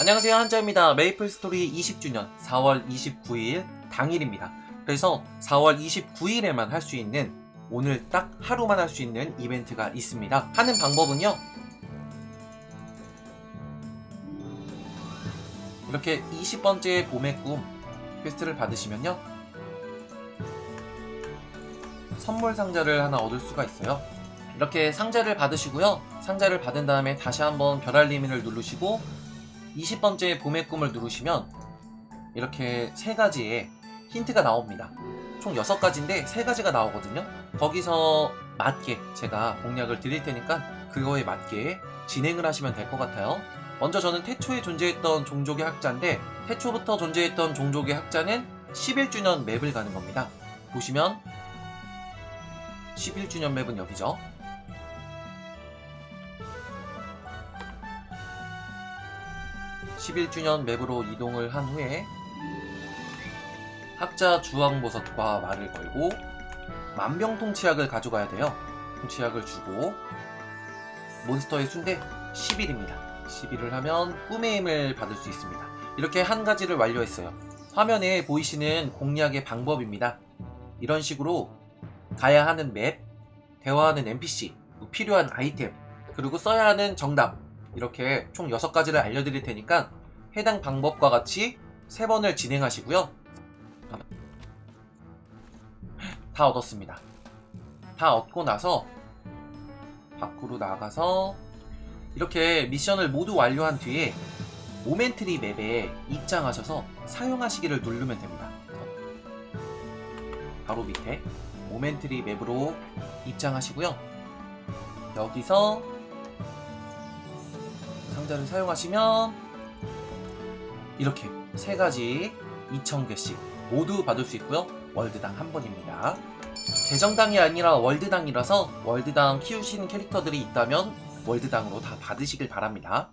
안녕하세요 한자입니다. 메이플 스토리 20주년 4월 29일 당일입니다. 그래서 4월 29일에만 할 수 있는 오늘 딱 하루만 할 수 있는 이벤트가 있습니다. 하는 방법은요. 이렇게 20번째 봄의 꿈 퀘스트를 받으시면요. 선물 상자를 하나 얻을 수가 있어요. 이렇게 상자를 받으시고요. 상자를 받은 다음에 다시 한번 별알림을 누르시고 20번째 봄의 꿈을 누르시면 이렇게 세 가지의 힌트가 나옵니다. 총 6가지인데 세 가지가 나오거든요. 거기서 맞게 제가 공략을 드릴 테니까 그거에 맞게 진행을 하시면 될 것 같아요. 먼저 저는 태초에 존재했던 종족의 학자인데 태초부터 존재했던 종족의 학자는 11주년 맵을 가는 겁니다. 보시면 11주년 맵은 여기죠. (11주년) 맵으로 이동을 한 후에 학자 주황보석과 말을 걸고 만병통치약을 가져가야 돼요. 통치약을 주고 몬스터의 수인데 10일입니다. 10일을 하면 꿈의 힘을 받을 수 있습니다. 이렇게 한 가지를 완료했어요. 화면에 보이시는 공략의 방법입니다. 이런 식으로 가야 하는 맵 대화하는 NPC 필요한 아이템 그리고 써야 하는 정답 이렇게 총 6가지를 알려드릴 테니까 해당 방법과 같이 3번을 진행하시고요. 다 얻었습니다. 다 얻고 나서 밖으로 나가서 이렇게 미션을 모두 완료한 뒤에 모멘트리 맵에 입장하셔서 사용하시기를 누르면 됩니다. 바로 밑에 모멘트리 맵으로 입장하시고요. 여기서 상자를 사용하시면 이렇게 세 가지 2,000개씩 모두 받을 수 있고요. 월드당 한 번입니다. 계정당이 아니라 월드당이라서 월드당 키우시는 캐릭터들이 있다면 월드당으로 다 받으시길 바랍니다.